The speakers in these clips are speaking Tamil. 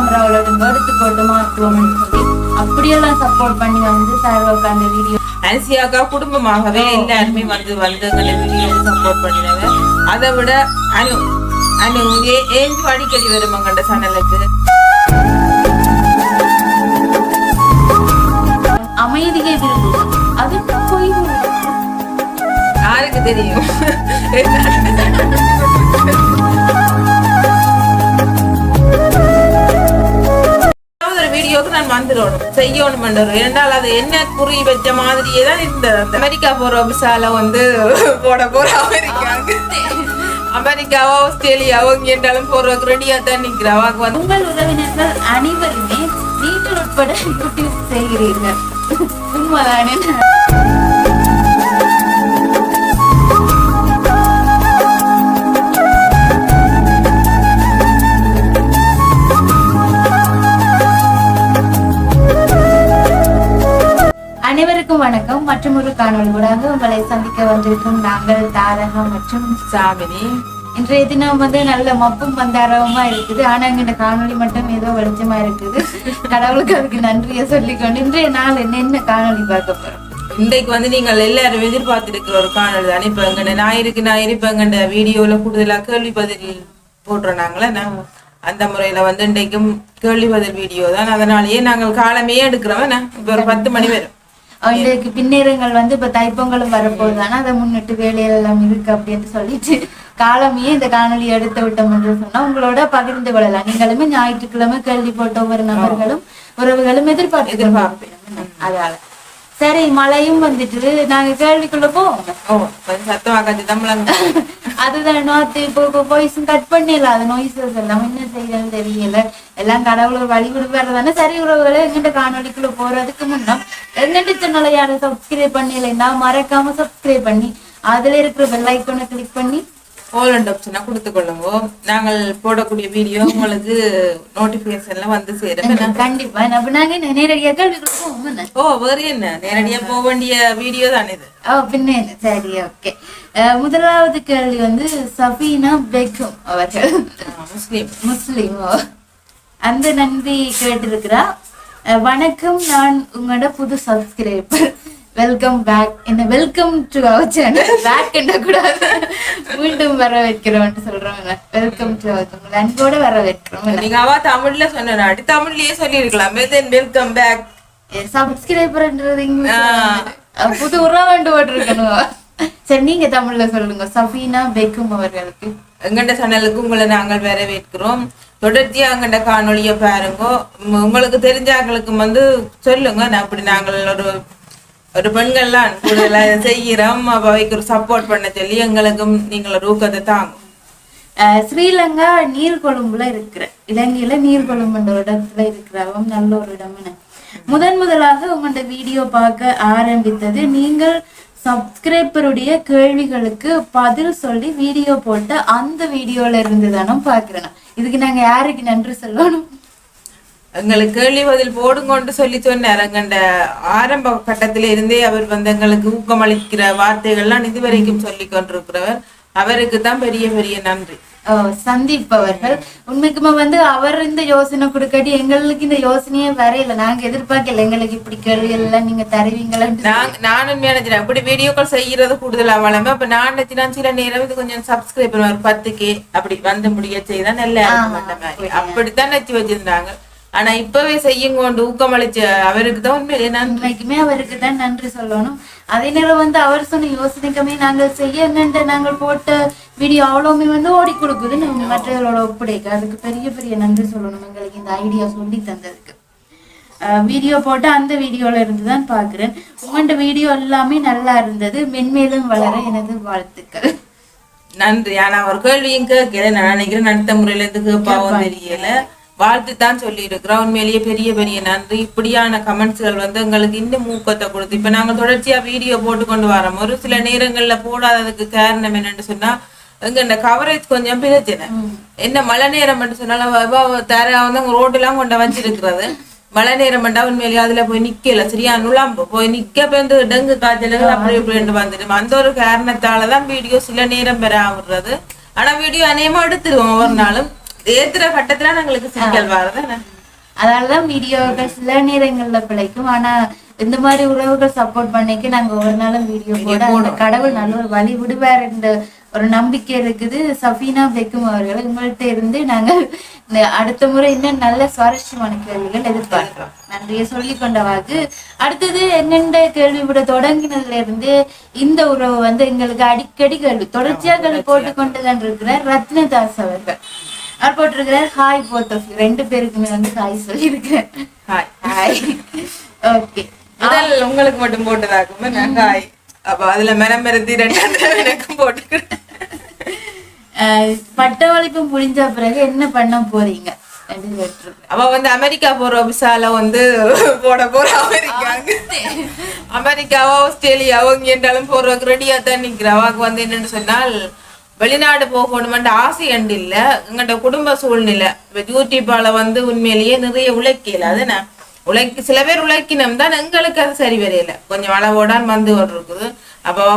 கேமராவில் எடுத்து போட்டு மாற்றுவோம்னு சொல்லி அப்படியெல்லாம் சப்போர்ட் பண்ணி வந்து சார் உட்காந்து வீடியோ அன்சியாக்கா குடும்பமாகவே எல்லாருமே வந்து வந்து எங்களை வீடியோ சப்போர்ட் பண்ணினவ அதை விட அனு அனு ஏஞ்சு அடிக்கடி வரும் எங்கள்ட சேனலுக்கு. அமைதியை அது போய் யாருக்கு தெரியும்? வீடியோக்கு நான் வந்துடணும். செய்யணும் பண்ணுறோம் ஏன்னால் அது என்ன குறி வச்ச மாதிரியே தான் இருந்தது. அமெரிக்கா போற விசால வந்து போட போற அமெரிக்கா. அமெரிக்காவோ ஆஸ்திரேலியாவோ இங்கே என்றாலும் போறதுக்கு ரெடியா தான் நிக்கிறவாக்கு வந்து. உங்கள் உறவினர்கள் அனைவருமே நீங்கள் உட்பட யூடியூப் செய்கிறீர்கள். உண்மைதானே? அனைவருக்கும் வணக்கம். மற்றும் ஒரு காணொளி ஊடாக உங்களை சந்திக்க வந்திருக்கும் நாங்கள் தாரகா மற்றும் சாமினி இன்றைய தினம் வந்து நல்ல மப்பும் மந்தாரமா இருக்குது. ஆனா இந்த காணொளி மட்டும் ஏதோ வெளிச்சமா இருக்குது. கடவுளுக்கு அதுக்கு நன்றியை சொல்லிக்கொண்டு இன்றைய நாள் என்னென்ன காணொலி காணொளி பார்க்க போறோம்? இன்றைக்கு வந்து நீங்கள் எல்லாரும் எதிர்பார்த்திருக்கிற ஒரு காணொளி தானே? இப்ப எங்கட ஞாயிறுக்கு ஞாயிறு இப்ப எங்கட வீடியோல கூடுதலா கேள்வி பதில் போடுறோம் நாங்களே நான் அந்த முறையில வந்து இன்றைக்கும் கேள்வி பதில் வீடியோ தான். அதனாலயே நாங்கள் காலமே எடுக்கிறோம். இப்போ இப்ப ஒரு பத்து மணி வரும். அஹ் இன்றைக்கு பின்னேரங்கள் வந்து இப்ப தைப்பொங்கலும் வரப்போகுது. ஆனா அதை முன்னிட்டு வேலைகள் எல்லாம் இருக்கு அப்படின்னு சொல்லிட்டு காலமே இந்த காணொளி எடுத்து விட்டோம் என்று சொன்னா உங்களோட பகிர்ந்து கொள்ளலாம். நீங்களுமே ஞாயிற்றுக்கிழமை கேள்வி போட்ட ஒவ்வொரு நபர்களும் உறவுகளும் எதிர்பார்த்து எதிர்பார்ப்பேன். அதால. சரி மழையும் வந்துட்டு நாங்க கேள்விக்குள்ள போவோம் ஓ கொஞ்சம் சத்தமா காட்சி தமிழங்க அதுதான் நோத்து இப்போ வாய்ஸும் கட் பண்ணிடலாம். அது நோய்ஸஸ் எல்லாம் என்ன செய்யறதுன்னு தெரியல. எல்லாம் கடவுள் வழி கொடுப்பாரு தானே சரி உறவுகளை எங்கிட்ட காணொலிக்குள்ள போறதுக்கு முன்னா எங்கிட்ட சேனலை யாரும் சப்ஸ்கிரைப் பண்ணலைன்னா மறக்காம சப்ஸ்கிரைப் பண்ணி அதுல இருக்கிற பெல் ஐக்கானை கிளிக் பண்ணி அண்ட் ஆப்ஷனா கொடுத்து கொள்ளுங்க நாங்கள் போடக்கூடிய வீடியோ உங்களுக்கு நோட்டிபிகேஷன்ல வந்து சேரும்? கண்டிப்பா நாங்க நேரடியா என்ன? ஓ வேறு என்ன? நேரடியா போக வேண்டிய வீடியோ தான் இது. ஓ பின்ன? சரி ஓகே முதலாவது கேள்வி வந்து சஃபீனா பெக்கும் அவர்கள். முஸ்லீம். முஸ்லிம். அந்த நன்றி கேட்டிருக்கிறா. வணக்கம் நான் உங்களோட புது சப்ஸ்கிரைபர் வெல்கம் பேக் என்ன welcome to our channel back என்ன கூடாது. மீண்டும் வர வைக்கிறோம்னு சொல்றோம் வெல்கம் டு அவர் உங்களை அன்போட வர வைக்கிறோம் நீங்க அவ தமிழ்ல சொன்னாடி தமிழ்லயே சொல்லி இருக்கலாம் வெல்கம் பேக் சப்ஸ்கிரைபர்ன்றது புது உறவாண்டு போட்டிருக்கணும் சரி நீங்க தமிழ்ல சொல்லுங்க. சஃபீனா பெக்கும் அவர்களுக்கு. எங்கண்ட சேனலுக்கு உங்களை நாங்கள் வரவேற்கிறோம். தொடர்ச்சியா எங்கண்ட காணொளிய பாருங்க. உங்களுக்கு தெரிஞ்சவங்களுக்கு வந்து சொல்லுங்க. அப்படி நாங்கள் ஒரு ஒரு பெண்கள்லாம் கூடுதலாக செய்கிறோம் அவைக்கு ஒரு சப்போர்ட் பண்ண சொல்லி எங்களுக்கும் நீங்கள் ஒரு ஊக்கத்தை தாங்கும். அஹ் ஸ்ரீலங்கா நீர்கொழும்புல இருக்கிற இலங்கையில நீர்கொழும்புன்ற இடத்துல இருக்கிறவங்க நல்ல ஒரு இடம் முதன் முதலாக உங்களோட வீடியோ பார்க்க ஆரம்பித்தது நீங்கள் சப்ஸ்கிரைபருடைய கேள்விகளுக்கு பதில் சொல்லி வீடியோ போட்டு அந்த வீடியோல இருந்து தானும் பாக்குறேன் இதுக்கு நாங்க யாருக்கு நன்றி சொல்லணும்? எங்களுக்கு கேள்வி பதில் போடுங்கன்னு சொல்லி சொன்னார். எங்கண்ட ஆரம்ப கட்டத்தில இருந்தே அவர் வந்து எங்களுக்கு ஊக்கமளிக்கிற வார்த்தைகள்லாம் இதுவரைக்கும் சொல்லி கொண்டிருக்கிறவர். அவருக்கு தான் பெரிய பெரிய நன்றி. சந்தீப் அவர்கள். உண்மைக்குமே வந்து அவர் இந்த யோசனை கொடுக்காட்டி எங்களுக்கு இந்த யோசனையே வரையில. நாங்க எதிர்பார்க்கல எங்களுக்கு இப்படி கேள்வி எல்லாம் நீங்க தருவீங்களான்னு நான் நானும் நினைச்சேன் அப்படி வீடியோக்கள் செய்யறது கூடுதலா வளமை. அப்ப நான் சில நேரம் இது கொஞ்சம் சப்ஸ்கிரைபர் ஒரு பத்து கே அப்படி வந்து முடிய செய்தா நல்லா அப்படித்தான் நினைச்சு வச்சிருந்தாங்க. ஆனா இப்பவே செய்யுங்கொண்டு ஊக்கமளிச்ச அவருக்கு தான் உண்மையிலே நான் உண்மைக்குமே அவருக்கு தான் நன்றி சொல்லணும். அதே நேரம் வந்து அவர் சொன்ன யோசனைக்குமே நாங்கள் செய்யங்கன்ற நாங்கள் போட்ட வீடியோ அவ்வளவுமே வந்து ஓடி கொடுக்குது நம்ம மற்றவர்களோட ஒப்படைக்க. அதுக்கு பெரிய பெரிய நன்றி சொல்லணும் எங்களுக்கு இந்த ஐடியா சொல்லி தந்ததுக்கு. வீடியோ போட்டு அந்த வீடியோல இருந்து தான் பாக்குறேன் உங்களோட வீடியோ எல்லாமே நல்லா இருந்தது. மென்மேலும் வளர எனது வாழ்த்துக்கள். நன்றி. ஆனா ஒரு கேள்வியும் கேட்கல. நான் நினைக்கிறேன் அடுத்த முறையில இருந்து கேட்பாவும் தெரியல. வாழ்த்து தான் சொல்லி இருக்கிறோம் உண்மையிலேயே பெரிய பெரிய நன்றி. இப்படியான கமெண்ட்ஸ்கள் வந்து எங்களுக்கு இன்னும் ஊக்கத்தை கொடுத்து இப்ப நாங்க தொடர்ச்சியா வீடியோ போட்டு கொண்டு வரோம். ஒரு சில நேரங்கள்ல போடாததுக்கு காரணம் என்னன்னு சொன்னா எங்க இந்த கவரேஜ் கொஞ்சம் பிரச்சனை. என்ன மழை நேரம் மட்டும் சொன்னாலும் தர வந்து ரோட்டெல்லாம் கொண்டு வச்சிருக்கிறது. மழை நேரம் பண்ணா உண்மையிலேயே அதுல போய் நிக்கல. சரியா நுழம்பு போய் நிக்க பேருந்து டெங்கு காய்ச்சல்கள் அப்படி இப்படின்னு வந்துடும். அந்த ஒரு காரணத்தாலதான் வீடியோ சில நேரம் பெற ஆகுறது. ஆனா வீடியோ அநேகமா எடுத்துருவோம் ஒவ்வொரு நாளும். ஏத்துற கட்டத்துல எங்களுக்கு சிக்கல் வருது அதனாலதான் வீடியோக்கள் சில நேரங்கள்ல பிழைக்கும். ஆனா இந்த மாதிரி உறவுகள் சப்போர்ட் பண்ணிக்கு நாங்க ஒரு நாளும் வீடியோ போட கடவுள் நல்ல ஒரு வழி விடுவார் என்ற ஒரு நம்பிக்கை இருக்குது. சஃபீனா பெக்கும் அவர்கள் உங்கள்ட்ட இருந்து நாங்கள் இந்த அடுத்த முறை இன்னும் நல்ல சுவாரஸ்யமான கேள்விகள் எதிர்பார்க்கிறோம். நன்றியை சொல்லி கொண்டவாக்கு அடுத்தது என்னென்ன கேள்வி விட தொடங்கினதுல இருந்து இந்த உறவு வந்து எங்களுக்கு அடிக்கடி கேள்வி. தொடர்ச்சியா கேள்வி போட்டு கொண்டு தான் இருக்கிறார் ரத்னதாஸ் அவர்கள். அவர் போட்டிருக்கிறார் ஹாய் போத் ஆஃப் ரெண்டு பேருக்குமே வந்து ஹாய் சொல்லியிருக்கிறேன். ஹாய் ஹாய் ஓகே முதல் உங்களுக்கு மட்டும் போட்டதாக்கும் நான் ஹாய் அப்ப அதுல மரம் மரத்தி ரெண்டாவது எனக்கும் போட்டுக்கிறேன். பட்டவளைப்பு முடிஞ்ச பிறகு என்ன பண்ண போறீங்க? அவ வந்து அமெரிக்கா போற விசால வந்து போட போற அமெரிக்காங்க அமெரிக்காவோ ஆஸ்திரேலியாவோ இங்க என்றாலும் போறதுக்கு ரெடியா தான் நிக்கிறா. அவாக்கு வந்து என்னன்னு சொன்னால் வெளிநாடு போகணுமென்ற ஆசை அண்டு இல்லை. எங்கள்கிட்ட குடும்ப சூழ்நிலை. இப்போ யூடியூப்பால் வந்து உண்மையிலேயே நிறைய உழைக்கல. அது நான் உழைக்க சில பேர் உழைக்கினம் தான் எங்களுக்கு அது சரி வரையில. கொஞ்சம் அளவோடான் வந்து ஒரு இருக்குது.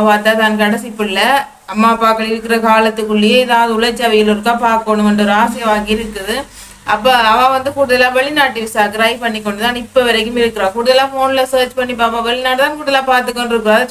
பார்த்தா தான் கடைசி பிள்ளை. அம்மா அப்பாக்கள் இருக்கிற காலத்துக்குள்ளேயே ஏதாவது உழைச்சவையில் இருக்கா பார்க்கணுமென்ற ஒரு ஆசை வாங்கி இருக்குது. அப்போ அவள் வந்து கூடுதலாக வெளிநாட்டு விசா ட்ரை பண்ணி கொண்டு தான் இப்போ வரைக்கும் இருக்கிறா. கூடுதலாக ஃபோனில் சர்ச் பண்ணி பார்ப்பா வெளிநாடு தான் கூடுதலாக பார்த்துக்கொண்டு இருக்கிறா அதை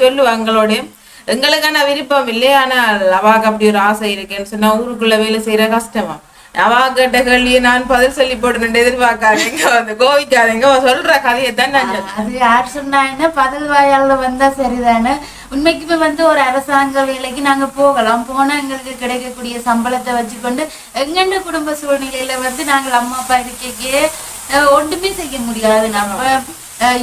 எங்களுக்கான விருப்பம் இல்லை ஆனால் அவாக்கு அப்படி ஒரு ஆசை இருக்கேன்னு சொன்னா ஊருக்குள்ள வேலை செய்யற கஷ்டமா? அவா கேட்ட கேள்வியை நான் பதில் சொல்லி போட்டு எதிர்பார்க்காதீங்க? வந்து கோவிக்காதீங்க சொல்ற கதையை தான் நான். அது யார் சொன்னாங்கன்னா பதில் வாயால வந்தா சரிதானே? உண்மைக்குமே வந்து ஒரு அரசாங்க வேலைக்கு நாங்க போகலாம். போனா எங்களுக்கு கிடைக்கக்கூடிய சம்பளத்தை வச்சுக்கொண்டு எங்கெண்ட குடும்ப சூழ்நிலையில வந்து நாங்கள் அம்மா அப்பா இருக்கைக்கே ஒன்றுமே செய்ய முடியாது. நம்ம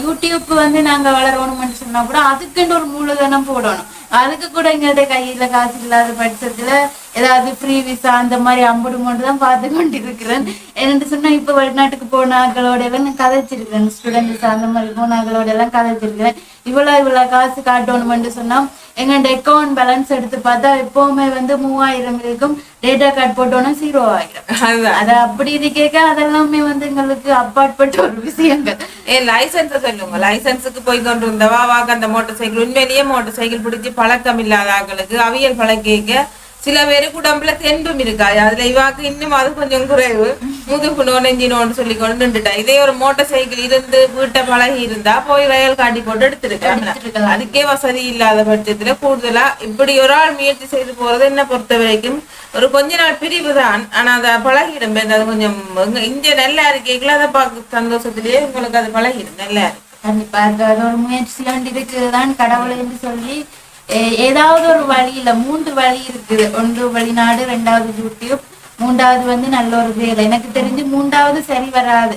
யூடியூப் வந்து நாங்க வளரணும்னு சொன்னா கூட அதுக்குன்னு ஒரு மூலதனம் போடணும். அதுக்கு கூட எங்கள்கிட்ட கையில காசு இல்லாத பட்சத்துல ஏதாவது ஃப்ரீ விசா அந்த மாதிரி அம்புடு கொண்டு தான் பார்த்து கொண்டு இருக்கிறேன் என்னட்டு சொன்னா இப்ப வெளிநாட்டுக்கு போன ஆக்களோட எல்லாம் நான் கதைச்சிருக்கிறேன். ஸ்டூடெண்ட் விசா அந்த மாதிரி போன ஆக்களோட எல்லாம் கதைச்சிருக்கிறேன். இவ்வளவு இவ்வளவு காசு காட்டணும்னு சொன்னா எங்கள்ட்ட அக்கௌண்ட் பேலன்ஸ் எடுத்து பார்த்தா எப்பவுமே வந்து மூவாயிரம் இருக்கும். டேட்டா கார்டு போட்டோன்னா ஜீரோ ஆயிரும். அத அப்படி இது கேட்க அதெல்லாமே வந்து எங்களுக்கு அப்பாற்பட்ட ஒரு விஷயங்கள். ஏன் லைசன்ஸ் சொல்லுங்க. லைசன்ஸுக்கு போய் கொண்டு இருந்தவா வாக்கு அந்த மோட்டார் சைக்கிள் உண்மையிலேயே மோட்டார் சைக்கிள் பிடிச்சி பழக்கம் இல்லாத ஆட்களுக்கு அவியல் பழகிக்க சில பேருக்கு உடம்புல தென்பும் இருக்காது அதுல இவாக்கு இன்னும் அது கொஞ்சம் குறைவு. முதுகு நோனெஞ்சினோன்னு சொல்லி கொண்டு நின்றுட்டா இதே ஒரு மோட்டார் சைக்கிள் இருந்து வீட்டை பழகி இருந்தா போய் ரயில் காட்டி போட்டு எடுத்திருக்காங்க. அதுக்கே வசதி இல்லாத பட்சத்துல கூடுதலா இப்படி ஒரு ஆள் முயற்சி செய்து போறது என்ன பொறுத்த வரைக்கும் ஒரு கொஞ்ச நாள் பிரிவு தான். ஆனா அதை பழகிடும் அது கொஞ்சம் இங்க- நல்லா இருக்கீங்களா அதை பார்க்க சந்தோஷத்திலேயே உங்களுக்கு அது பழகிடும். நல்லா இருக்கு. கண்டிப்பா. அது அது ஒரு முயற்சி கொண்டு இருக்குதுதான் கடவுளை என்று சொல்லி ஏதாவது ஒரு வழியில மூன்று வழி இருக்குது. ஒன்று வெளிநாடு ரெண்டாவது யூடியூப் மூன்றாவது வந்து நல்ல ஒரு வேலை. எனக்கு தெரிஞ்சு மூன்றாவது சரி வராது.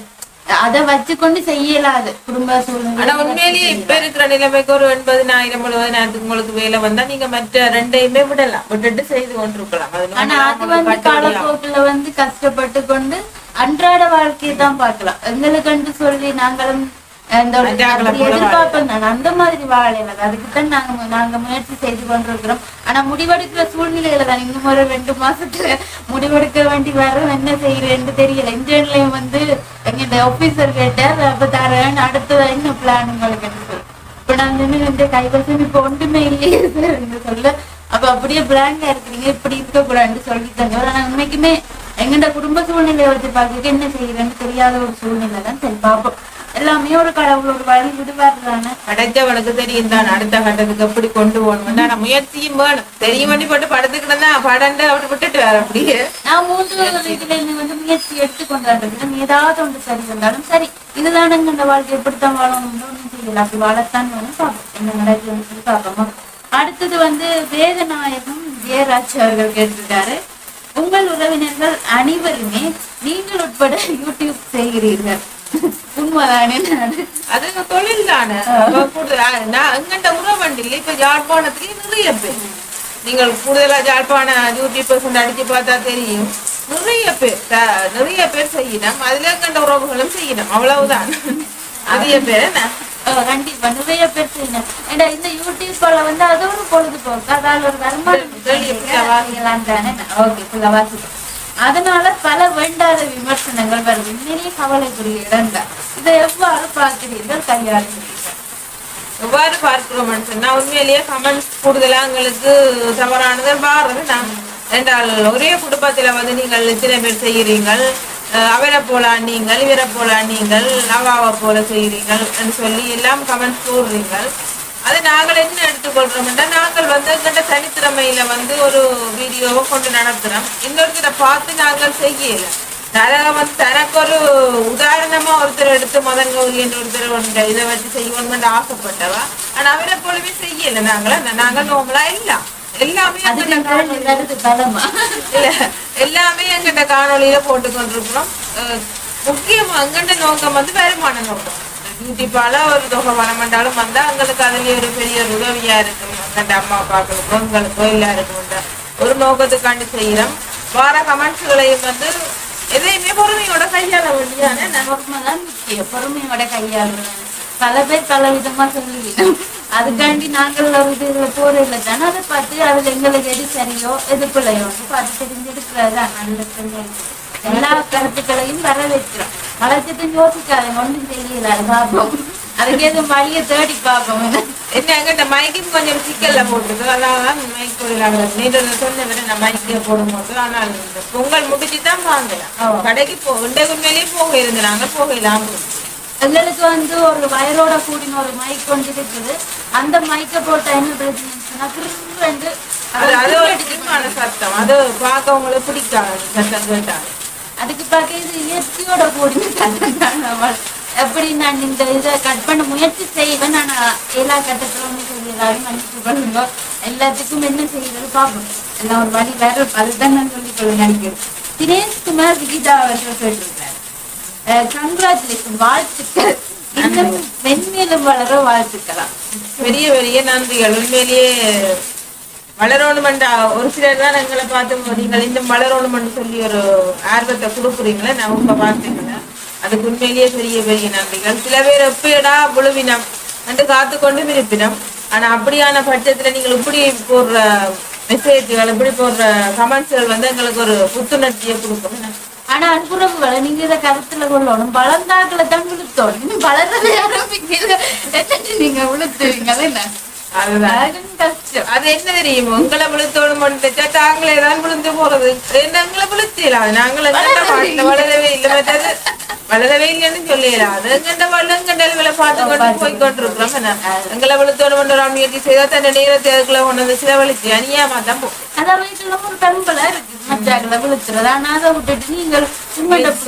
அதை வச்சுக்கொண்டு செய்யலாது. குடும்ப ஆனா சூழ்நிலை உண்மையிலேயே இப்ப இருக்கிற நிலைமைக்கு ஒரு எண்பதினாயிரம் எழுபதினாயிரத்துக்கு உங்களுக்கு வேலை வந்தா நீங்க மற்ற ரெண்டையுமே விடலாம். விட்டுட்டு செய்து கொண்டிருக்கலாம். ஆனா அது வந்து. காலப்போக்குல வந்து கஷ்டப்பட்டு கொண்டு அன்றாட வாழ்க்கையை தான் பார்க்கலாம் எங்களுக்குன்னு சொல்லி நாங்களும் தான் அந்த மாதிரி வாழல அதுக்கு தான் நாங்க நாங்க முயற்சி செய்து கொண்டிருக்கிறோம். ஆனா முடிவெடுக்கிற சூழ்நிலையில தான் இன்னும் ஒரு ரெண்டு மாசத்துல முடிவெடுக்க வேண்டி வரும் என்ன செய்யறேன்னு தெரியல. இந்தியன்லயும் வந்து எங்க ஆபீசர் கேட்டார் அப்ப தரேன். அடுத்தது என்ன பிளான் உங்களுக்கு சொல்லி. இப்ப நான் நின்று இந்த கைவசம். இப்ப ஒன்றுமே இல்லையே சார் சொல்ல. அப்ப அப்படியே பிளாங்கா இருக்கிறீங்க. இப்படி இருக்க கூடாதுன்னு சொல்லி தந்தவர். ஆனா உண்மைக்குமே எங்கட குடும்ப சூழ்நிலையை வச்சு பார்க்க என்ன செய்யறேன்னு தெரியாத ஒரு சூழ்நிலை தான் சரி பார்ப்போம். எல்லாமே ஒரு கடவுள் ஒரு வழி விடுவார் தானே கிடைச்சவனுக்கு தெரியும் தான் அடுத்த கட்டத்துக்கு எப்படி கொண்டு போகணும் ஆனா முயற்சியும் வேணும். தெரியும் பண்ணி போட்டு படத்துக்கு தான் படண்டு அப்படி விட்டுட்டு வேற அப்படியே. நான் மூன்று இதுல இருந்து வந்து முயற்சி எடுத்து கொண்டாடுறேன் ஏதாவது ஒன்று சரி வந்தாலும் சரி. இதுதானே இந்த வாழ்க்கை எப்படித்தான் வாழணும்னு ஒன்றும் செய்யல அப்படி வாழத்தான் வேணும் பார்ப்போம் என்ன நடக்குதுன்னு சொல்லி பார்ப்போமா அடுத்தது வந்து வேதநாயகம் ஜெயராஜ் அவர்கள் கேட்டிருக்காரு. உங்கள் உறவினர்கள் அனைவருமே நீங்கள் உட்பட யூடியூப் செய்கிறீர்கள். உண்மைதானே? அது தொழில் தானே. நான் எங்கண்ட உறவண்டில் இப்ப யாழ்ப்பாணத்துலயே நிறைய பேர். நீங்கள் கூடுதலா யாழ்ப்பாண யூடியூபர்ஸ் அடிச்சு பார்த்தா தெரியும். நிறைய பேர் நிறைய பேர் செய்யணும். அதுல எங்கண்ட உறவுகளும் செய்யணும். அவ்வளவுதான். நிறைய பேர் என்ன? கண்டிப்பா. நிறைய பேர் செய்யணும். ஏன்னா இந்த யூடியூப்ல வந்து அது ஒரு பொழுதுபோக்கு. அதால ஒரு வருமானம் தானே. ஓகே ஃபுல்லா வாசிக்கலாம். அதனால பல வேண்டாத விமர்சனங்கள் வரும். நிறைய கவலைக்குரிய இடம் தான் இதை எவ்வாறு பார்க்கிறீர்கள்? கையாளுகிறீர்கள் எவ்வாறு பார்க்கிறோம்னு சொன்னா உண்மையிலேயே கமெண்ட்ஸ் கூடுதலா எங்களுக்கு தவறானது வாடுறது நான் என்றால் ஒரே குடும்பத்துல வந்து நீங்கள் இத்தனை பேர் செய்கிறீங்கள் அஹ் அவரை போல நீங்கள் இவரை போல நீங்கள் அவாவை போல செய்கிறீர்கள் என்று சொல்லி எல்லாம் கமெண்ட்ஸ் கூடுறீங்கள் அது நாங்கள் என்ன எடுத்துக்கொள்றோம்னா நாங்கள் வந்து எங்கிட்ட தனித்திறமையில வந்து ஒரு வீடியோவை கொண்டு நடத்துறோம் இன்னொருத்தரை பார்த்து நாங்கள் செய்யல. தனக்கு வந்து தனக்கு ஒரு உதாரணமா ஒருத்தர் எடுத்து மதன் கௌரி என்ற ஒருத்தர் ஒன்று இதை வச்சு செய்வோம்னு ஆசைப்பட்டவா? ஆனா அவரை போலவே செய்யல. நாங்களா நோமலா இல்ல. எல்லாமே பலமா? இல்ல எல்லாமே எங்கிட்ட காணொளியில போட்டு கொண்டிருக்கிறோம் முக்கியம் எங்கிட்ட நோக்கம் வந்து வருமான நோக்கம். யூடியூப்பால ஒரு தொகை பணம் பண்ணாலும் வந்தா எங்களுக்கு அதுல ஒரு பெரிய ஒரு உதவியா இருக்கும். எங்கிட்ட அம்மா அப்பாக்களுக்கோ எங்களுக்கோ எல்லாருக்கும் ஒரு நோக்கத்துக்காண்டு செய்யறோம் வார கமெண்ட்ஸ்களையும் வந்து எதையுமே பொறுமையோட கையாள வேண்டியதானே? பொறுமைதான் முக்கியம். பொறுமையோட கையாளுறேன் பல பேர் பல விதமா சொல்லிக்கிட்டோம். அதுக்காண்டி நாங்கள் ஒரு இதுல போறதில்ல தானே அதை பார்த்து அதுல எங்களுக்கு எது சரியோ எது பிள்ளையோ பார்த்து தெரிஞ்செடுக்கிறதா நல்ல எல்லா கருத்துக்களையும் வரவேற்கிறோம். வளர்ச்சியும் யோசிக்காதீங்க ஒன்றும் தெரியல அது பார்ப்போம் அதுக்கு எதுவும் வழியை தேடி பார்ப்போம் என்ன? எங்கிட்ட மைக்கும் கொஞ்சம் சிக்கல்ல போட்டுருக்கு அதான் மைக் நீங்க சொன்ன விட நான் மைக்கே போடும்போது ஆனால் இந்த பொங்கல் முடிச்சு தான் வாங்கலாம். கடைக்கு போ இன்றைக்கு மேலேயே போக இருந்தாங்க போகலாம் எங்களுக்கு வந்து ஒரு வயரோட கூடின ஒரு மைக் கொண்டு இருக்குது அந்த மைக்கை போட்டா என்ன பிரச்சனைன்னு சொன்னா கிருண்டு அது ஒரு சத்தம் அது பார்க்கவங்களுக்கு பிடிக்காது சத்தம் கேட்டாங்க அதுக்கு பார்க்க இது இயற்கையோட கூடின சத்தம் நம்ம எப்படி நான் இந்த இதை கட் பண்ண முயற்சி செய்வேன் நான் எல்லா கட்டத்திலும் ஒன்று சொல்லிடுறாரு மன்னிச்சு கொள்ளுங்க. எல்லாத்துக்கும் என்ன செய்யறது பார்ப்போம் எல்லாம் ஒரு வழி வேற அதுதான் நான் சொல்லிக் கொள்ள நினைக்கிறேன். தினேஷ் குமார் விகிதா அவர்கள் சொல்லியிருக்காரு கங்க்ராச்சுலேஷன் வாழ்த்துக்கள். இன்னும் மென்மேலும் வளர வாழ்த்துக்கலாம். பெரிய பெரிய நன்றிகள். உண்மையிலேயே வளரணுமெண்டா ஒரு சிலர் தான் எங்களை பார்த்து நீங்கள் இந்த வளரணுமென்று சொல்லி ஒரு ஆர்வத்தை கொடுக்குறீங்களே நான் உங்க பார்த்தீங்கன்னா அதுக்கு உண்மையிலேயே பெரிய பெரிய நன்றிகள். சில பேர் எப்பயடா புழுவினம் என்று காத்து கொண்டு இருப்பினம். ஆனா அப்படியான பட்சத்துல நீங்கள் இப்படி போடுற மெசேஜ்கள் இப்படி போடுற கமெண்ட்ஸ்கள் வந்து எங்களுக்கு ஒரு புத்துணர்ச்சியை கொடுக்கும். ஆனா அன்புறவுகளை நீங்க இதை கருத்துல கொள்ளணும். வளர்ந்தாக்களை தான் விழுத்தோம். இன்னும் வளர்றது யாரும் நீங்க விழுத்துவீங்களா என்ன? அது என்ன தெரியுமோ? உங்களை விழுத்தோணும் பண்ணிட்டா தாங்களே தான் விழுந்து போறது. நாங்கள் எங்கண்ட பாட்டுல வளரவே இல்லை. மற்றது வளரவே இல்லைன்னு சொல்லலாம் அது எங்கண்ட வள எங்கண்டல்களை பார்த்து கொண்டு போய் கொண்டிருக்கிறோம் எங்களை விழுத்தோணும் கொண்டு ஒரு முயற்சி செய்தா தன்னை நேரத்தை அதுக்குள்ள கொண்டு வந்து செலவழிச்சு அநியாயமா தான் போகும் அதான் வீட்டுல ஒரு பெண்பலா இருக்கு. மச்சாக்களை விழுத்துறது. ஆனா அதை விட்டுட்டு நீங்கள்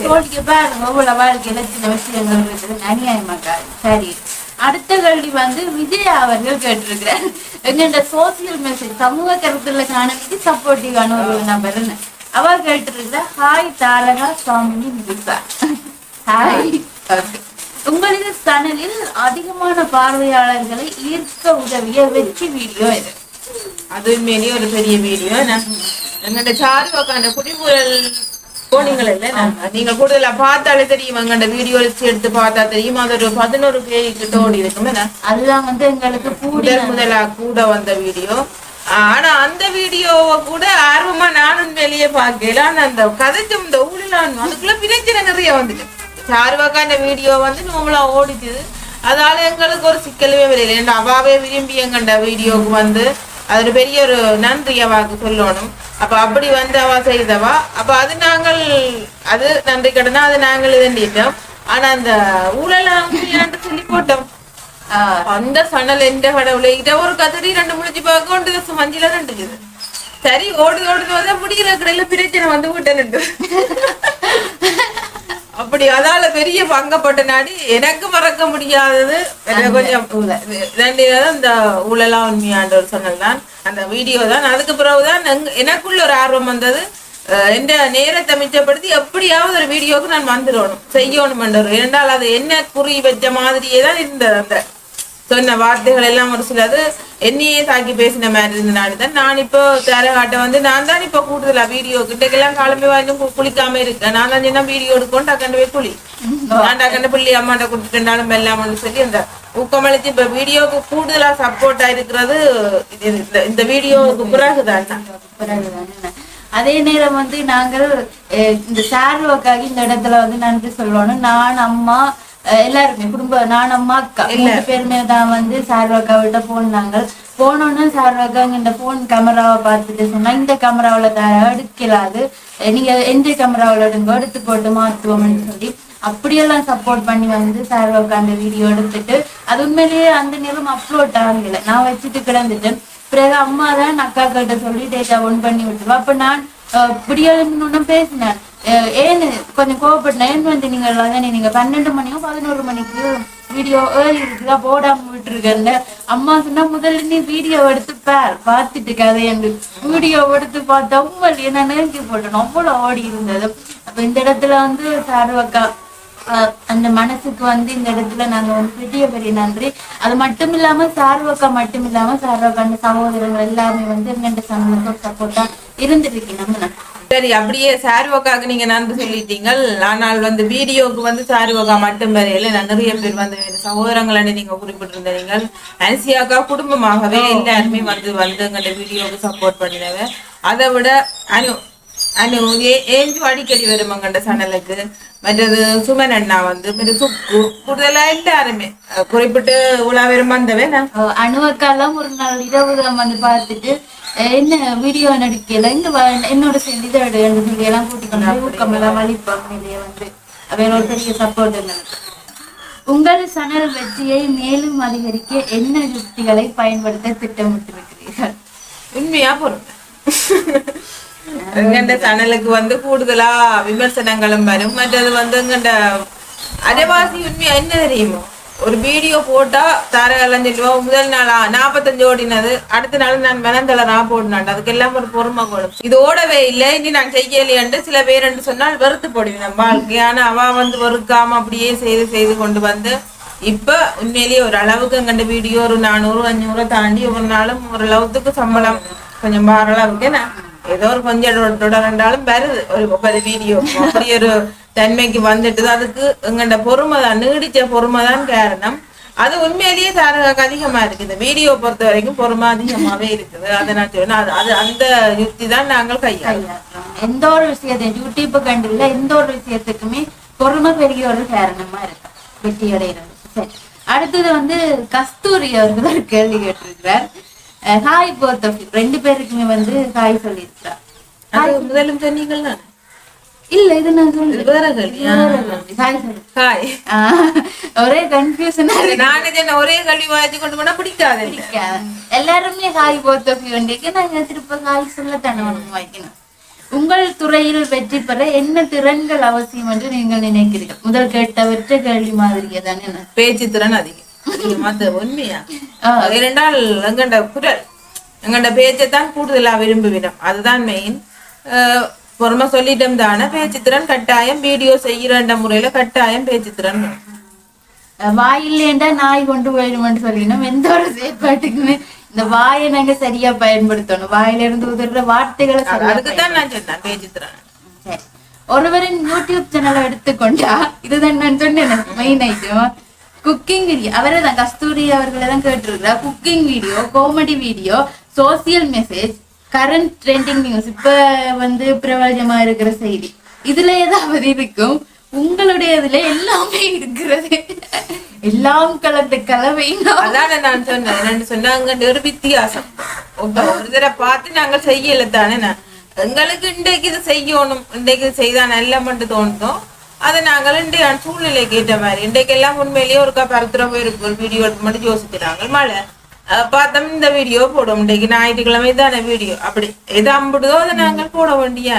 தோழிக்க பாருங்க. உங்களோட வாழ்க்கையில சின்ன விஷயங்கள் இருக்குது அநியாயமாக்கா சரி. அடுத்த கேள்வி வந்து விஜய் அவர்கள் கேட்டிருக்கிறார். எங்கள்ட சோசியல் மெசேஜ் சமூக கருத்துல காணவிக்கு சப்போர்ட்டிவான ஒரு நபர்னு அவர் கேட்டிருக்கிறார் ஹாய் தாரகா சுவாமி விதுசா ஹாய் உங்களது சனலில் அதிகமான பார்வையாளர்களை ஈர்க்க உதவிய வெற்றி வீடியோ இது. அது உண்மையிலேயே ஒரு பெரிய வீடியோ. எங்கள்ட சாரு உக்காண்ட குடிபுரல் இல்ல நீங்க கூடுதலா பார்த்தாலே தெரியும் எங்கள்ட வீடியோ எடுத்து பார்த்தா தெரியும். அது ஒரு பதினோரு பேஜ் கிட்ட ஓடி இருக்கும் அதுதான் வந்து எங்களுக்கு முதல் முதலா கூட வந்த வீடியோ ஆனா அந்த வீடியோவை கூட ஆர்வமா நானும் வெளியே பார்க்கல. அந்த கதைச்சும் இந்த ஊழலான் அதுக்குள்ள பிரச்சனை நிறைய வந்துட்டு. சார்வாக்கா அந்த வீடியோ வந்து நோமலா ஓடிச்சுது அதால எங்களுக்கு ஒரு சிக்கலுமே வரையில. ஏன்னா அவாவே விரும்பி எங்கண்ட வீடியோவுக்கு வந்து. அது ஒரு பெரிய ஒரு நன்றி அவாக்கு சொல்லணும். அப்ப அப்படி வந்து அவ செய்தவா? அப்ப அது நாங்கள் அது நன்றி கடனா அது நாங்கள் இதண்டிட்டோம் ஆனா அந்த ஊழலாம் சொல்லி போட்டோம்? ஆஹ் அந்த சணல் எந்த கடவுளை இத ஒரு கதறி ரெண்டு முடிஞ்சு பார்க்க ஒன்று மஞ்சள் ரெண்டுக்குது சரி ஓடுது ஓடுது வந்து முடிகிற கடையில பிரச்சனை வந்து விட்டேன் அப்படி அதால பெரிய பங்கப்பட்ட நாடி எனக்கு மறக்க முடியாதது. கொஞ்சம் இந்த ஊழலாம் உண்மையாண்ட ஒரு சொன்னல் தான். அந்த வீடியோ தான். அதுக்கு பிறகுதான் எனக்குள்ள ஒரு ஆர்வம் வந்தது. எந்த நேரத்தை மிச்சப்படுத்தி எப்படியாவது ஒரு வீடியோக்கு நான் வந்துடணும். செய்யணும் ஒரு இரண்டால் அது என்ன குறி வச்ச மாதிரியே தான் இருந்தது அந்த சொன்ன வார்த்தைகள் எல்லாம் ஒரு சிலது என்னையே தாக்கி பேசின மாதிரி இருந்தனால தான். நான் இப்போ தேரகாட்ட வந்து நான் தான் இப்போ கூடுதலா வீடியோ கிட்டக்கெல்லாம் கிளம்பி வாங்கி குளிக்காம இருக்கேன். நான் தான் என்ன வீடியோ எடுக்கும் டக்கண்டு போய் குளி. நான் டக்கண்டு பிள்ளை அம்மாட்ட கொடுத்துட்டாலும் எல்லாம் சொல்லி அந்த ஊக்கமளிச்சு இப்ப வீடியோவுக்கு கூடுதலா சப்போர்ட்டா இருக்கிறது இது இந்த- இந்த வீடியோவுக்கு பிறகுதான். பிறகுதான். அதே நேரம் வந்து நாங்கள் இந்த சார்வாக்காக இந்த இடத்துல வந்து நன்றி சொல்லணும் நான் அம்மா எல்லாருமே குடும்ப நான் அம்மா அக்கா மூணு பேருமே தான் வந்து சார்வாக்கா விட்ட போனாங்க போனோன்னு சார் வைக்காங்க இந்த போன் கேமராவை பார்த்துட்டு சொன்னா இந்த கேமராவுல த- எடுக்கலாது. நீங்க எந்த கேமராவுல எடுங்க எடுத்து போட்டு மாத்துவோம்னு சொல்லி அப்படியெல்லாம் சப்போர்ட் பண்ணி வந்து சார் அந்த வீடியோ எடுத்துட்டு அது உண்மையிலேயே அந்த நேரம் அப்லோட் ஆகல. நான் வச்சுட்டு கிடந்துட்டு பிறகு அம்மா தான் அக்கா கிட்ட சொல்லி டேட்டா ஒன் பண்ணி விட்டுருவா. அப்ப நான் இப்படியெல்லாம் பேசினேன் அஹ் ஏன்னு கொஞ்சம் கோவப்பட்டேன் ஏன் வந்து நீங்க தானே நீங்க பன்னெண்டு மணியோ பதினோரு மணிக்கு வீடியோ ஏறி இருக்குதா போடாம விட்டுருக்கல அம்மா சொன்னா முதல்ல நீ வீடியோ எடுத்து பார் பார்த்துட்டு கதையண்டு வீடியோ எடுத்து பார்த்தா உண்மையிலேயே என்ன நேர்த்தி போட்டேன் அவ்வளவு ஓடி இருந்தது அப்ப இந்த இடத்துல வந்து சார்வக்கா அந்த மனசுக்கு வந்து இந்த இடத்துல நாங்க வந்து பெரிய பெரிய நன்றி. அது மட்டும் இல்லாம சார்வக்கா மட்டும் இல்லாம சார்வக்கா அந்த சகோதரங்கள் எல்லாமே வந்து எங்கள்கிட்ட ஒரு சப்போர்ட்டா இருந்துருக்கு நம்ம சரி அப்படியே சாருவக்காக்கு நீங்க நன்றி சொல்லிட்டீங்க ஆனால் வந்து வீடியோக்கு வந்து சாருவக்கா மட்டும் வரையில நிறைய பேர் வந்து சகோதரங்களை நீங்க குறிப்பிட்டிருந்தீங்க அன்சியாக்கா குடும்பமாகவே எல்லாருமே வந்து வந்து எங்கள்ட்ட வீடியோக்கு சப்போர்ட் பண்ணினவ. அதை விட அனு அனு ஏஞ்சு அடிக்கடி வரும் எங்கள்ட சேனலுக்கு மற்றது சுமன் அண்ணா வந்து மற்ற சுக்கு கூடுதலா எல்லாருமே குறிப்பிட்டு உலா வரும் வந்தவே நான் ஆஹ் அணுவக்காலாம் ஒரு நாள் இரவு வந்து பார்த்துட்டு என்ன வீடியோ நடிக்கல வா, என்னோட சேர்ந்து இதை சொல்லி எல்லாம் கூட்டிக் கொண்டு போய் ஊக்கமெல்லாம் வலிப்பாங்க இதைய வந்து வேற ஒரு பெரிய சப்போர்ட் எங்களுக்கு உங்கள் சணல் வெற்றியை மேலும் அதிகரிக்க என்ன யுக்திகளை பயன்படுத்த திட்டமிட்டிருக்கிறீர்கள் உண்மையா பொறுமை எங்கண்ட சனலுக்கு வந்து கூடுதலா விமர்சனங்களும் வரும். மற்றது வந்து எங்கண்ட அரைவாசி உண்மையா என்ன தெரியுமோ? ஒரு வீடியோ போட்டா தரகெல்லாம் சொல்லுவோம் முதல் நாளா நாற்பத்தஞ்சு ஓடினது அடுத்த நாள் நான் மெனந்தளரா போடினான் அதுக்கெல்லாம் ஒரு பொறுமை கொடுக்கும் இது ஓடவே இல்லை இனி நான் செய்யலையண்டு சில பேர் என்று சொன்னால் வெறுத்து போடுவேன் நம்ம வாழ்க்கை. ஆனா அவ வந்து வெறுக்காம அப்படியே செய்து செய்து கொண்டு வந்து இப்ப உண்மையிலேயே ஒரு அளவுக்கு எங்கண்ட வீடியோ ஒரு நானூறு அஞ்சூறு தாண்டி ஒரு நாளும் ஒரு அளவுக்கு சம்பளம் கொஞ்சம் மாற அளவுக்கு ஏதோ ஒரு கொஞ்சம் தொட- வருது. ஒரு ஒரு வீடியோ அப்படி ஒரு தன்மைக்கு வந்துட்டு அதுக்கு எங்கண்ட பொறுமை தான். நீடிச்ச பொறுமை தான் காரணம். அது உண்மையிலேயே தாரகாக்கு அதிகமா இருக்கு இந்த வீடியோ பொறுத்த வரைக்கும் பொறுமை அதிகமாவே இருக்குது. அதை நான் சொல்றேன் அது அது அந்த யுக்தி தான் நாங்கள் கையாளும். எந்த ஒரு விஷயத்தையும் யூடியூப் கண்டு இல்ல எந்த ஒரு விஷயத்துக்குமே பொறுமை பெரிய ஒரு காரணமா இருக்கு வெற்றி அடைகிறது சரி. அடுத்தது வந்து கஸ்தூரி அவர்கள் கேள்வி கேட்டிருக்கிறார். ஹாய் போத் ஆஃப் ரெண்டு பேருக்குமே வந்து ஹாய் சொல்லியிருக்கிறார் அது முதலும் சொன்னீங்கள் தான் இல்ல இது நான் சொல்றேன் ஹாய் சொல்லு. ஒரே கன்ஃபியூஷனா நானே ஒரே கல்வி வாய்ச்சி கொண்டு போனா பிடிக்காது எல்லாருமே ஹாய் போத் ஆஃப் வேண்டிய நாங்க திருப்ப ஹாய் சொல்லத்தானே ஒண்ணு வைக்கணும் உங்கள் துறையில் வெற்றி பெற என்ன திறன்கள் அவசியம் என்று நீங்கள் நினைக்கிறீர்கள்? முதல் கேட்டவற்ற கேள்வி மாதிரியே தானே என்ன? பேச்சு திறன் அதிகம். உண்மையா? இரண்டால் எங்கண்ட குரல் எங்கண்ட பேச்சை தான் கூடுதலா விரும்புவிடும் அதுதான் மெயின் பொறுமை சொல்லிட்டோம் தானே பேச்சு திறன் கட்டாயம் வீடியோ செய்யற முறையில கட்டாயம் பேச்சு திறன் வேணும். அஹ் வாய் இல்லையண்டா நாய் கொண்டு போயிடுமென்று சொல்லினோம். எந்த ஒரு செயற்பாட்டுக்குமே இந்த வாயை நாங்க சரியா பயன்படுத்தணும். வாயில இருந்து உதிர்ற வார்த்தைகளை சரியா அதுக்கு தான் நான் சொன்னேன் பேச்சு திறன். சரி. ஒருவரின் யூடியூப் சேனலை எடுத்துக்கொண்டா இதுதான் நான் சொன்னேன் மெயின் ஐட்டம் குக்கிங் வீடியோ அவரை தான் கஸ்தூரி அவர்களை தான் கேட்டிருக்கிறா cooking video comedy video social message current trending news இப்ப வந்து பிரபலமா இருக்கிற செய்தி. இதுல ஏதாவது இருக்கும். உங்களுடைய இதுல எல்லாமே இருக்கிறது. எல்லாம் கலந்த கலவை அதான நான் சொன்னேன். சொன்னாங்க ஒரு வித்தியாசம் ஒரு தடவை பார்த்து நாங்கள் செய்யல தானே நான். எங்களுக்கு இன்றைக்கு இது செய்யணும். இன்றைக்கு இது செய்தா நல்ல மட்டும் தோணுதோ? அதை நாங்கள் இன்றைய சூழ்நிலைக்கு ஏற்ற மாதிரி இன்றைக்கு எல்லாம் உண்மையிலேயே ஒரு பருத்துற போயிருக்கு ஒரு வீடியோ எடுக்க மட்டும் யோசிக்கிறாங்க. மழை. பார்த்தோம் இந்த வீடியோ போடும். இன்றைக்கு ஞாயிற்றுக்கிழமை தானே வீடியோ அப்படி எது அம்புடுதோ அதை நாங்கள் போட வேண்டிய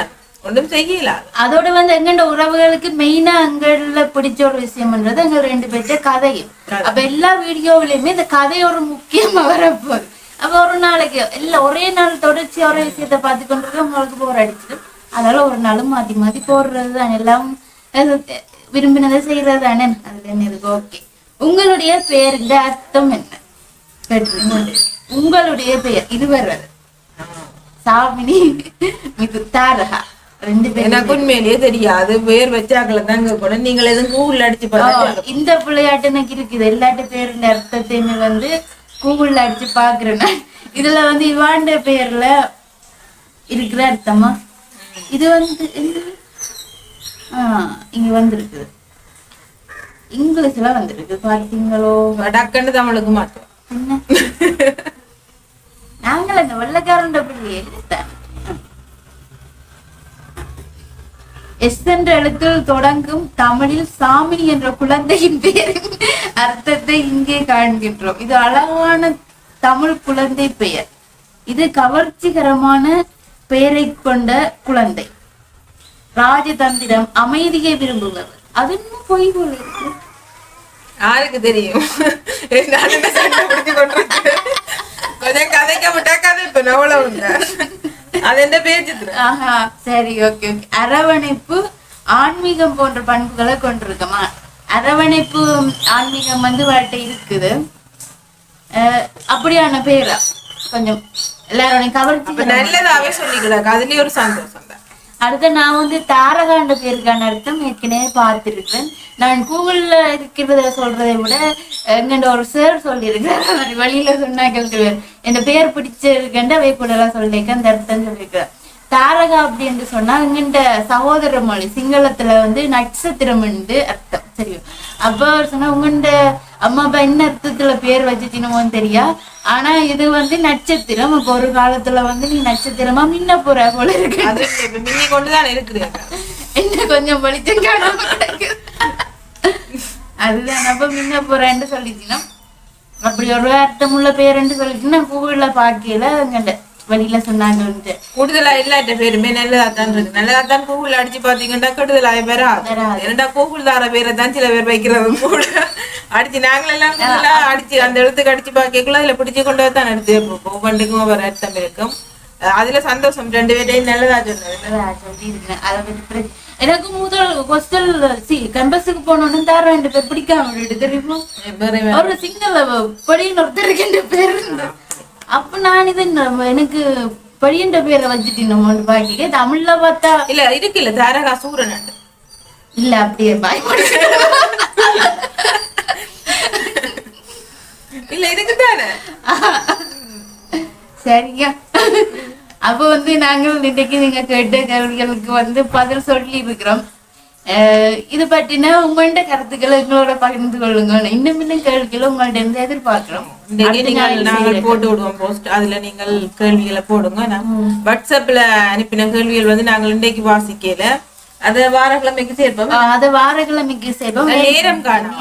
ஒன்றும் செய்யலாம் அதோட வந்து எங்கண்ட உறவுகளுக்கு மெயினா அங்கள்ள பிடிச்ச ஒரு விஷயம்ன்றது எங்க ரெண்டு பேர்த்த கதையும். அப்ப எல்லா வீடியோவிலயுமே இந்த கதை ஒரு முக்கியமா வரப்போகுது. அப்ப ஒரு நாளைக்கு இல்ல ஒரே நாள் தொடர்ச்சி ஒரே விஷயத்த பார்த்து கொண்டு உங்களுக்கு போர் அடிச்சிடும். அதனால ஒரு நாளும் மாத்தி மாத்தி போடுறது தான் எல்லாம் விரும்பினதை செய்யறது தானே அதுல என்ன இருக்கு ஓகே. உங்களுடைய பேருங்க அர்த்தம் என்ன. உங்களுடைய பெயர். இது வர்றது சாமினி மிது தாரகா. எனக்கு உண்மையிலேயே தெரியாது. பேர் வச்சாக்களை தாங்க கூட நீங்கள் எதுவும் கூகுள் அடிச்சு ஓ, இந்த விளையாட்டு எனக்கு இருக்குது. எல்லாட்டு பேருண்ட அர்த்தத்தையுமே வந்து கூகுள்ல அடிச்சு பாக்குறேன் நான். இதுல வந்து இவாண்ட பேர்ல இருக்கிற அர்த்தமா? இது வந்து இங்க வந்திருக்குது இங்கிலீஷ்ல வந்திருக்கு. பாத்தீங்களோ? டக்குன்னு தமிழுக்கு மாட்டோம் என்ன? நாங்கள் அந்த வெள்ளக்காரன் எடுத்தேன் எஸ் என்ற எழுத்தில் தொடங்கும் தமிழில் சாமினி என்ற குழந்தையின் பெயரின் அர்த்தத்தை இங்கே காண்கின்றோம். இது அழகான தமிழ் குழந்தை பெயர். இது கவர்ச்சிகரமான பெயரை கொண்ட குழந்தை. ராஜதந்திரம் அமைதியை விரும்புபவர் அது இன்னும் பொய் போல இருக்கு. யாருக்கு தெரியும்? கொஞ்சம் கதைக்க விட்டா கதை இப்ப அவ்வளவு அது என்ன பேச்சு ஆஹா சரி ஓகே ஓகே அரவணைப்பு ஆன்மீகம் போன்ற பண்புகளை கொண்டிருக்கமா? அரவணைப்பு ஆன்மீகம் வந்து வாழ்க்கை இருக்குது. அப்படியான பேரா? கொஞ்சம் எல்லாரோட கவர்ச்சி நல்லதாவே சொல்லிக்கிறாங்க அதுலயே ஒரு சந்தோஷம். அடுத்து நான் வந்து தாரகாண்ட பேருக்கான அர்த்தம் ஏற்கனவே பார்த்துருக்கேன் நான் கூகுள்ல இருக்கிறத சொல்றதை விட எங்கண்ட ஒரு சார் சொல்லியிருக்கிறார். அவர் வழியில சொன்னாங்க என் பேர் பிடிச்சிருக்கேன் அவை கூட எல்லாம் சொல்லியிருக்கேன் அந்த அர்த்தம் சொல்லியிருக்கிறார். தாரகா அப்படின்னு சொன்னா எங்கண்ட சகோதர மொழி சிங்களத்துல வந்து நட்சத்திரம் என்று அர்த்தம். சரியோ அப்ப அவர் சொன்னா உங்கண்ட அம்மா அப்பா என்ன அர்த்தத்துல பேர் வச்சுட்டினோன்னு தெரியா? ஆனா இது வந்து நட்சத்திரம். இப்ப ஒரு காலத்துல வந்து நீ நட்சத்திரமா மின்ன போற போல இருக்கு. மின்னி கொண்டுதான் இருக்குது. என்ன கொஞ்சம் வெளிச்சம் காணாம அதுதான் அப்ப முன்ன போறேன்னு சொல்லிச்சுன்னா அப்படி ஒரு அர்த்தமுள்ள பேருன்னு சொல்லிட்டு நான் கூகுள்ல பாக்கையில அங்க வெளியில சொன்னாங்கன்ட்டு. கூடுதலா இல்லாட்ட பேருமே நல்லதா தான் இருக்கு. நல்லதா தான் கூகுள் அடிச்சு பாத்தீங்கன்னா கெடுதலா வராது. என்னடா கூகுள் தார பேரை தான் சில பேர் வைக்கிறது கூட. அடிச்சு நாங்களெல்லாம் கூகுளா அடிச்சு அந்த இடத்துக்கு அடிச்சு பாக்கக்குள்ள அதுல பிடிச்சு கொண்டு தான் எடுத்து ஒவ்வொன்றுக்கும் ஒவ்வொரு அர்த்தம் இருக்கும். அதுல சந்தோஷம். ரெண்டு பேரையும் நல்லதா சொன்னது. பிர- எனக்கு முதல் ஹாஸ்டல் சி கேம்பஸுக்கு போனோன்னு தார ரெண்டு பேர் பிடிக்காம ஒரு சிங்கள படியின் ஒருத்தருக்கு பேர். அப்ப நான் இது எனக்கு படியன்ற பேரை வச்சுட்டு நம்ம பாக்கிக்க தமிழ்ல பார்த்தா இல்ல இருக்குல்ல தாரகா சூரன் இல்ல அப்படியே பயப்படு இல்ல இருக்குதானே சரியா அப்ப வந்து நாங்கள் இன்றைக்கு நீங்க கேட்ட கேள்விகளுக்கு வந்து பதில் சொல்லி இருக்கிறோம் இது பற்றின உங்கள்ட்ட கருத்துக்களை எங்களோட பகிர்ந்து கொள்ளுங்க இன்னும் இன்னும் கேள்விகளை உங்கள்ட்ட இருந்து எதிர்பார்க்கிறோம். நீங்கள். போட்டு விடுவோம் போஸ்ட் அதுல நீங்கள் கேள்விகளை போடுங்க. வாட்ஸ்அப்ல அனுப்பின கேள்விகள் வந்து நாங்கள் இன்றைக்கு வாசிக்கல. அதை வாரக்கிழமைக்கு சேர்ப்போம். அதை வாரக்கிழமைக்கு செய்வோம் நேரம் காணும்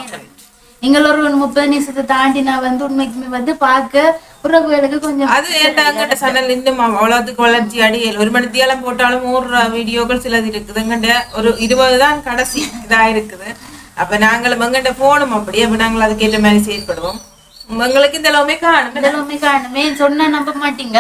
நீங்கள் ஒரு ஒரு முப்பது நிமிஷத்தை தாண்டி நான் வந்து உண்மைக்குமே வந்து பார்க்க உறவுகளுக்கு கொஞ்சம் அது ஏன்டாங்கிட்ட சேனல் இன்னும் அவ்வளவுக்கு வளர்ச்சி அடியல். ஒரு மணி தியாலம் போட்டாலும் ஒரு வீடியோக்கள் சிலது இருக்குது. எங்கிட்ட ஒரு இருபது தான் கடைசி இதாக இருக்குது அப்ப நாங்களும் எங்கிட்ட போனோம் அப்படி அப்ப நாங்கள் அதுக்கேற்ற மாதிரி செயல்படுவோம். எங்களுக்கு இந்த எல்லாமே காணும். இதெல்லாமே காணுமே. சொன்னா நம்ப மாட்டீங்க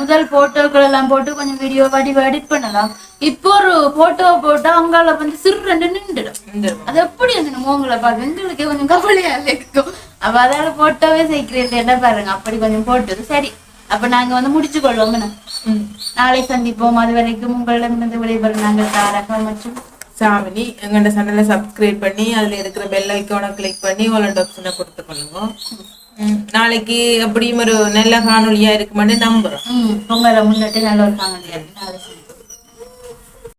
முதல் போட்டோக்கள் எல்லாம் போட்டு கொஞ்சம் வீடியோ வடிவ எடிட் பண்ணலாம். இப்போ ஒரு போட்டோ போட்டா அங்கால வந்து சிறு நின்றுடும். இந்த அது எப்படி அந்த உங்களை பார்க்க எங்களுக்கு கொஞ்சம் கவலையா இருக்கும். அப்ப அதால போட்டோவே சேர்க்கிறேன் என்ன பாருங்க அப்படி கொஞ்சம் போட்டது சரி. அப்ப நாங்க வந்து முடிச்சு? ம். நாளை சந்திப்போம். அது வரைக்கும் உங்களிடமிருந்து விடைபெறும் நாங்கள் தாரகா மற்றும் சாமினி எங்கள்ட சேனலை சப்ஸ்கிரைப் பண்ணி அதுல இருக்கிற பெல் ஐக்கானை கிளிக் பண்ணி வாலண்ட் ஆப்ஷனை கொடுத்து நாளைக்கு அப்படியும் ஒரு நல்ல காணொலியாக இருக்குமான்னு நம்புறோம். ம் முன்னிட்டு நல்ல ஒரு காணொலியாக நாளை